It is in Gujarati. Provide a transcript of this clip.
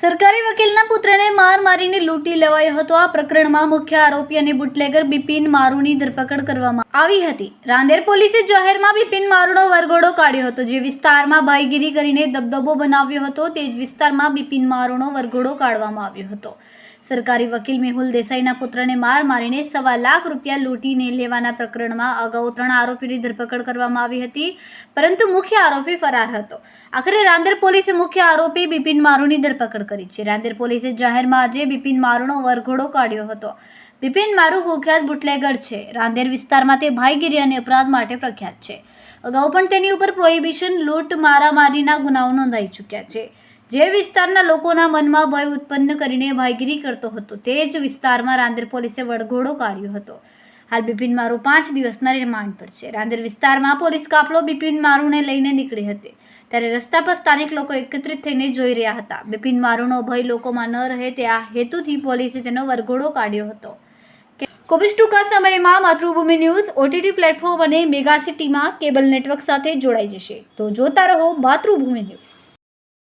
સરકારી વકીલના પુત્રને માર મારીને લૂંટી લેવાયો હતો. આ પ્રકરણમાં મુખ્ય આરોપી અને બુટલેગર બિપિન મારુની ધરપકડ કરવામાં આવી હતી. રાંદેર પોલીસે જાહેરમાં બિપિન મારુનો વરઘોડો કાઢ્યો હતો. જે વિસ્તારમાં ભાઈગીરી કરીને દબદબો બનાવ્યો હતો, તે જ વિસ્તારમાં બિપિન મારુનો વરઘોડો કાઢવામાં આવ્યો હતો. સરકારી વકીલ મેહુલ દેસાઈના પુત્રને માર મારીને સવા લાખ રૂપિયા લૂંટીને લેવાના પ્રકરણમાં અગાઉ ત્રણ આરોપીની ધરપકડ કરવામાં આવી હતી, પરંતુ મુખ્ય આરોપી ફરાર હતો. આખરે રાંદેર પોલીસે મુખ્ય આરોપી બિપિન મારુની ધરપકડ કરી છે. રાંદેર પોલીસે જાહેરમાં આજે બિપિન મારુનો વરઘોડો કાઢ્યો હતો. બિપિન મારુ કુખ્યાત બુટલેગર છે. રાંદેર વિસ્તારમાં તે ભાઈગીરી અને અપરાધ માટે પ્રખ્યાત છે. અગાઉ પણ તેની ઉપર પ્રોહિબિશન, લૂંટ, મારામારીના ગુનાઓ નોંધાઈ ચૂક્યા છે. જે વિસ્તારના લોકોના મનમાં ભય ઉત્પન્ન કરીને ભાઈગીરી કરતો હતો, તે જ વિસ્તારમાં રાંદેર પોલીસે વરઘોડો કાઢ્યો હતો. હાલ બિપિન મારું પાંચ દિવસના રિમાન્ડ પર છે. રાંદેર વિસ્તારમાં પોલીસ કાફલો બિપિન મારુને લઈને નીકળી હતી. ત્યારે રસ્તા પર સ્થાનિક લોકો એકત્રિત થઈને જોઈ રહ્યા હતા. બિપિન મારુનો ભય લોકોમાં ન રહે તે આ હેતુથી પોલીસે તેનો વરઘોડો કાઢ્યો હતો. કોવિડ ટૂંકા સમયમાં માતૃભૂમિ ન્યૂઝ, ઓટીટી પ્લેટફોર્મ અને મેગા સિટીમાં કેબલ નેટવર્ક સાથે જોડાઈ જશે. તો જોતા રહો માતૃભૂમિ ન્યૂઝ.